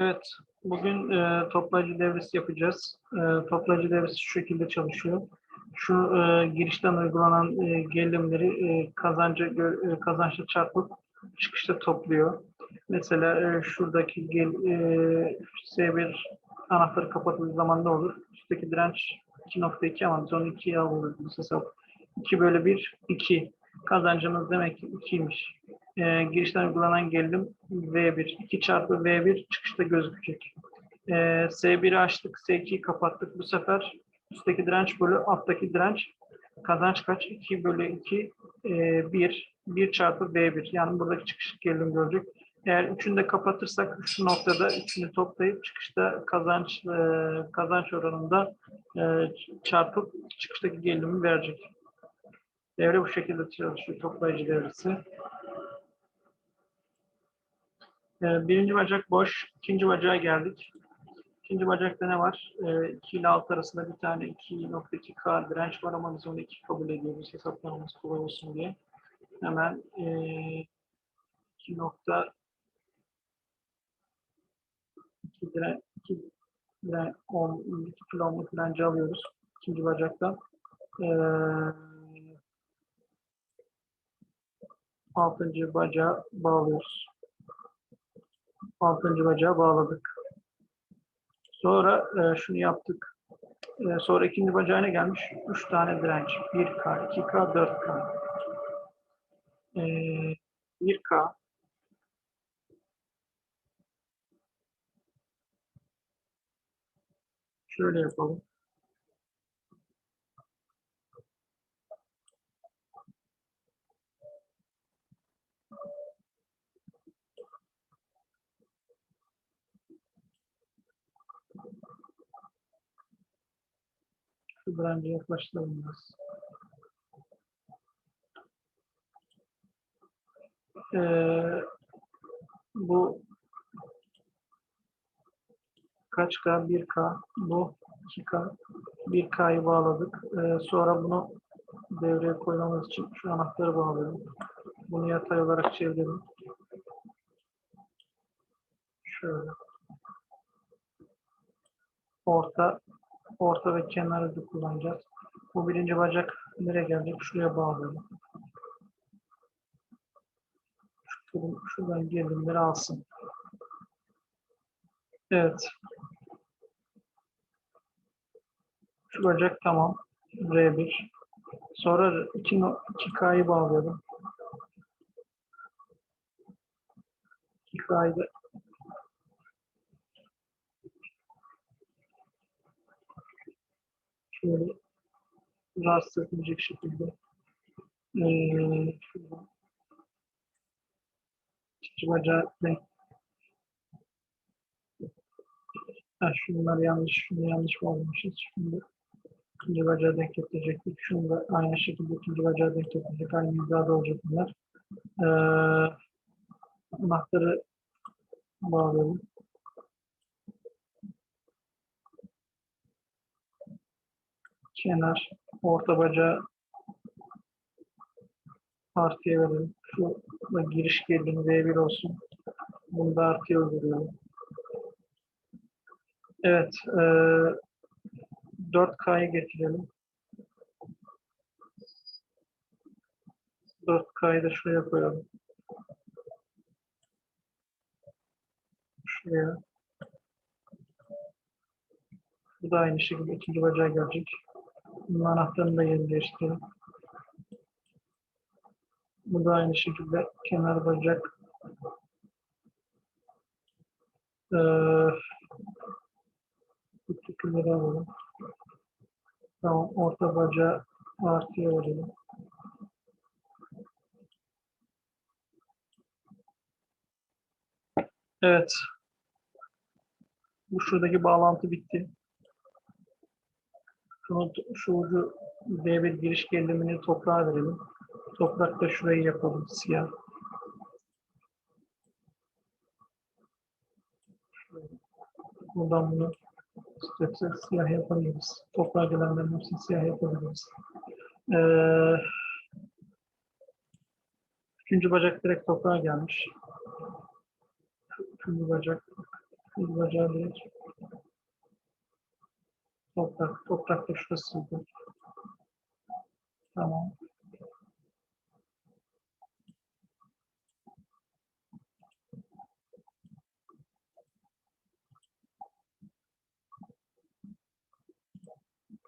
Evet, bugün e, toplayıcı devresi yapacağız. E, toplayıcı devresi şu şekilde çalışıyor. Şu e, girişten uygulanan e, gerilimleri e, kazanca e, kazançla çarpıp çıkışta topluyor. Mesela e, şuradaki gel, e, S1 anahtarı kapatıldığı zaman ne olur? Üstteki direnç 2.2 ama biz onu 2'ye alıyoruz hesap. 2 bölü 1, 2. Kazancımız demek ki 2'ymiş e, girişten uygulanan gerilim V1. 2 çarpı V1 çıkışta gözükecek. E, S1'i açtık, S2'yi kapattık. Bu sefer üstteki direnç bölü alttaki direnç kazanç kaç? 2 bölü 2, e, 1. 1 çarpı V1. Yani buradaki çıkış gerilim görecek. Eğer üçünü de kapatırsak şu noktada üçünü toplayıp çıkışta kazanç e, kazanç oranında e, çarpıp çıkıştaki gerilimi verecek. Devre bu şekilde çalışıyor. Toplayıcı devresi. Ee, Birinci bacak boş. ikinci bacağa geldik. İkinci bacakta ne var? 2 ile 6 arasında bir tane 2.2K direnç var ama biz onu 2 kabul ediyoruz. Hesaplamamız kolay olsun diye. Hemen e, 2 nokta 2 diren 2 diren 10 2 kilo ohmluk direnci alıyoruz. ikinci bacaktan. Ee, altıncı bacağı bağlıyoruz. Altıncı bacağı bağladık. Sonra e, şunu yaptık. E, sonra ikinci bacağı ne gelmiş? Üç tane direnç. 1K, 2K, 4K. E, 1K şöyle yapalım. Şu direnci yaklaştıralım biraz. Ee, bu kaç K? 1K. Bu 2K. 1K'yı bağladık. Ee, sonra bunu devreye koymamız için şu anahtarı bağlıyorum. Bunu yatay olarak çevirelim. Şöyle. Orta orta ve kenarı da kullanacağız. Bu birinci bacak nereye gelecek? Şuraya bağlıyorum. Şuradan, şuradan gerilimleri alsın. Evet. Şu bacak tamam. R1. Sonra 2, 2K'yı bağlıyorum. 2K'yı da şöyle rahatsız etmeyecek şekilde ee, ikinci bacağı denk ha, şunlar yanlış, şunu yanlış bağlamışız. Şimdi ikinci bacağı denk getirecektik. Şunu da aynı şekilde ikinci bacağı denk getirecek. Aynı hizada olacak bunlar. Ee, anahtarı bağlayalım. Kenar, orta bacağı artıya verelim. Şu da giriş gerilimi V1 olsun. Bunu da artıya uyguluyorum. Evet. E, 4K'ya getirelim. 4K'yı da şuraya koyalım. Şuraya. Bu da aynı şekilde ikinci bacağı gelecek. Bunun anahtarını da yerini değiştirelim. Bu da aynı şekilde kenar bacak. Ee, bu tükürleri alalım. Tamam, orta bacağı artıya verelim. Evet. Bu şuradaki bağlantı bitti. Şunu, şu ucu D1 giriş gerilimini toprağa verelim. Toprak da şurayı yapalım siyah. Buradan bunu siyah yapabiliriz. Toprağa gelenlerin hepsini siyah yapabiliriz. Ee, üçüncü bacak direkt toprağa gelmiş. Üçüncü bacak Bir bacağı bir. Toprak. Toprak da şurasıydı. Tamam.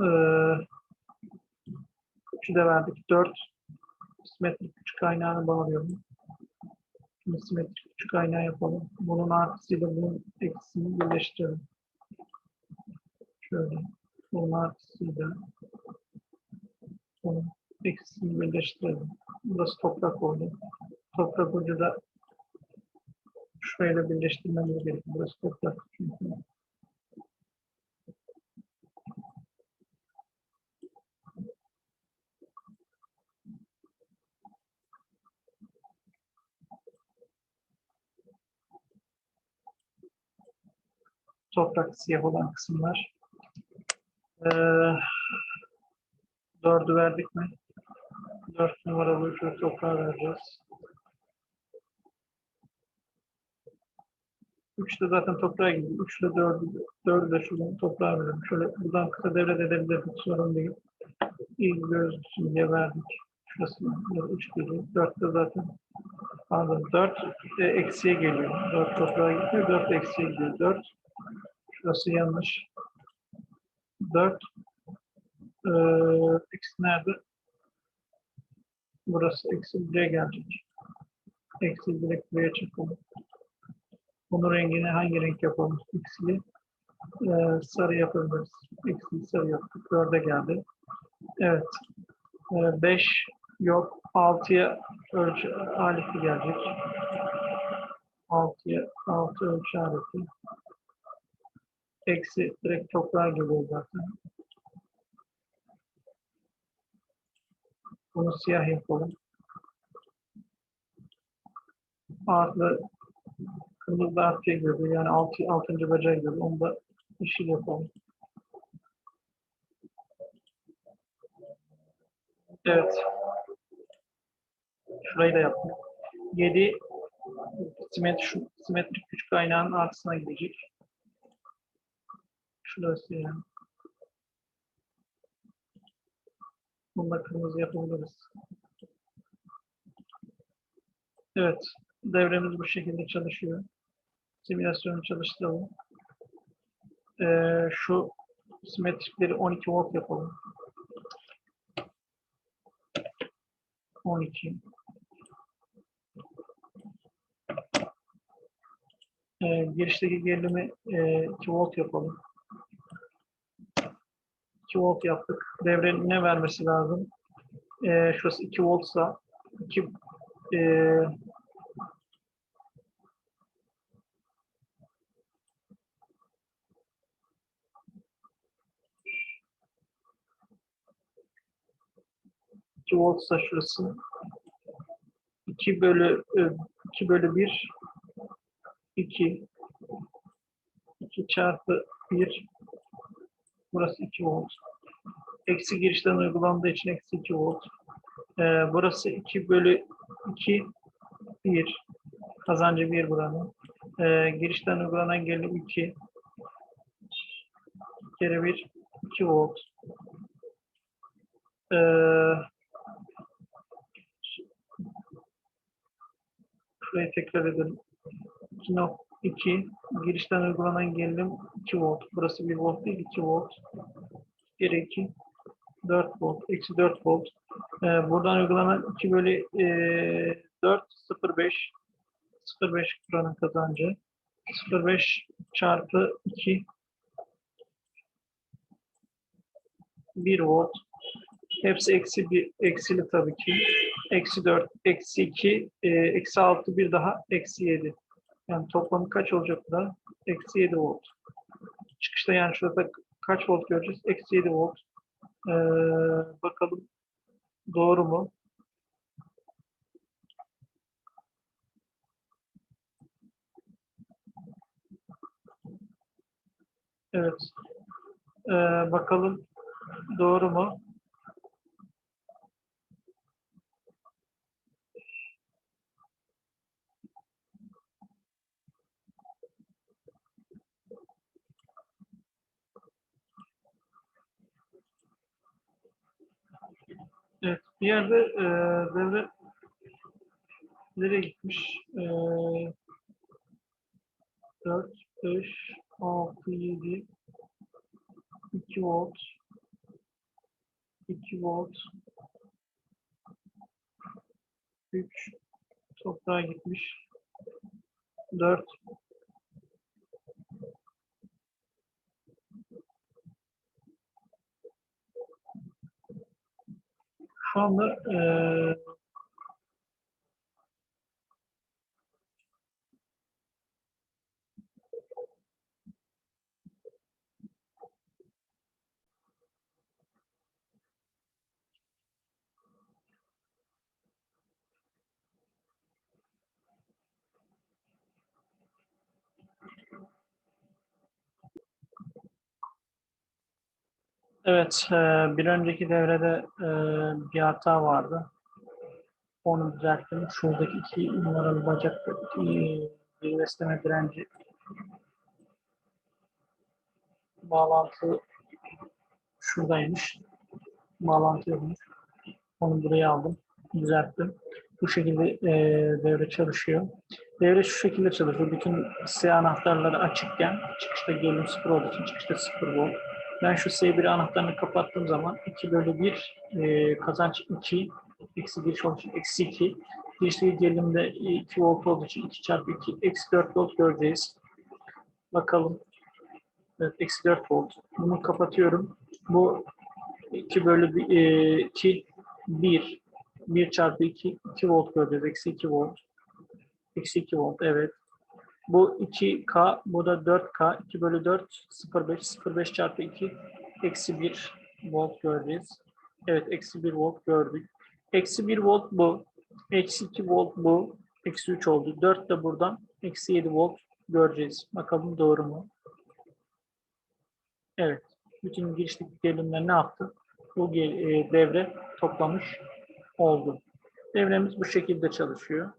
Ee, de verdik. Dört. Simetrik güç kaynağını bağlıyorum. Şimdi simetrik güç kaynağı yapalım. Bunun artısıyla bunun eksisini birleştirelim. Şöyle. Bunun artısıyla bunun eksisini birleştirelim. Burası toprak oldu. Toprak ucu da şurayla birleştirmemiz gerekiyor. Burası toprak çünkü. toprak siyah olan kısımlar. Ee, dördü verdik mi? Dört numaralı şu toprağı vereceğiz. Üç de zaten toprağa gidiyor. Üç ile dördü, dördü de şuradan toprağa verelim. Şöyle buradan kısa devlet edebilirdik. Sorun değil. İyi gözüksün diye verdik. Şurası üç geliyor. Dört de zaten pardon dört e, eksiye geliyor. Dört toprağa gidiyor. Dört eksiye gidiyor. Dört Şurası yanlış. 4 ee, x nerede? Burası eksi 1'e gelecek. Eksi direkt buraya çıkalım. Bunun rengini hangi renk yapalım? X'li ee, sarı yapabiliriz. X'li sarı yaptık. 4'e geldi. Evet. 5 ee, yok. 6'ya ölçü aleti gelecek. 6'ya 6 ölçü aleti. Eksi direkt toprağa geliyor zaten. Bunu siyah yapalım. Artı kırmızı da artıya geliyor. Yani altı, altıncı bacağı geliyor. Onu da yeşil yapalım. Evet. Şurayı da yaptık. 7 simetrik, simetrik güç kaynağının artısına gidecek. Şurası yani. Bunu kırmızı yapabiliriz. Evet. Devremiz bu şekilde çalışıyor. Simülasyonu çalıştıralım. Ee, şu simetrikleri 12 volt yapalım. 12. Ee, girişteki gerilimi e, 2 volt yapalım. 2 volt yaptık. Devrenin ne vermesi lazım? Ee, şurası 2 voltsa 2 e, iki voltsa şurası 2 bölü 2 e, bölü 1 2 2 çarpı 1 burası 2 volt eksi girişten uygulandığı için eksi 2 volt. Ee, burası 2 bölü 2 1 kazancı 1 buranın. Ee, girişten uygulanan gerilim 2 kere 1 2 volt. Ee, şurayı tekrar edelim. 2 girişten uygulanan gerilim 2 volt. Burası 1 volt değil 2 volt. Kere 2 4 volt, eksi 4 volt. Ee, buradan uygulanan 2 bölü e, 4, 0,5. 0,5 buranın kazancı. 0,5 çarpı 2 1 volt. Hepsi eksi bir, eksili tabii ki. Eksi 4, eksi 2, e, eksi 6 bir daha eksi 7. Yani toplamı kaç olacak da? Eksi 7 volt. Çıkışta yani şurada kaç volt göreceğiz? Eksi 7 volt. Ee, bakalım doğru mu? Evet. Ee, bakalım doğru mu? Bir yerde e, devre nereye gitmiş? E, 4, 5, 6, 7, 2 volt, 2 volt, 3, toprağa gitmiş. 4, Şu anda Evet, eee, bir önceki devrede eee, bir hata vardı. Onu düzelttim. Şuradaki iki numaralı bacak eee, bir besleme direnci bağlantı şuradaymış. Bağlantı yokmuş. Onu buraya aldım. Düzelttim. Bu şekilde devre çalışıyor. Devre şu şekilde çalışıyor. Bütün S anahtarları açıkken çıkışta gerilim sıfır olduğu için çıkışta sıfır volt. Ben şu S1 anahtarını kapattığım zaman 2 bölü 1 e, kazanç 2 eksi giriş olduğu için eksi 2 girişteki gerilimde 2 volt olduğu için 2 çarpı 2 eksi 4 volt göreceğiz. Bakalım. Evet eksi 4 volt. Bunu kapatıyorum. Bu 2 bölü 2 1 1 çarpı 2 2 volt göreceğiz. Eksi 2 volt. Eksi 2 volt evet. Bu 2K, bu da 4K. 2 bölü 4, 0,5. 0,5 çarpı 2, eksi 1 volt göreceğiz. Evet, eksi 1 volt gördük. Eksi 1 volt bu. Eksi 2 volt bu. Eksi 3 oldu. 4 de buradan. Eksi 7 volt göreceğiz. Bakalım doğru mu? Evet. Bütün girişteki gerilimler ne yaptı? Bu e, devre toplamış oldu. Devremiz bu şekilde çalışıyor.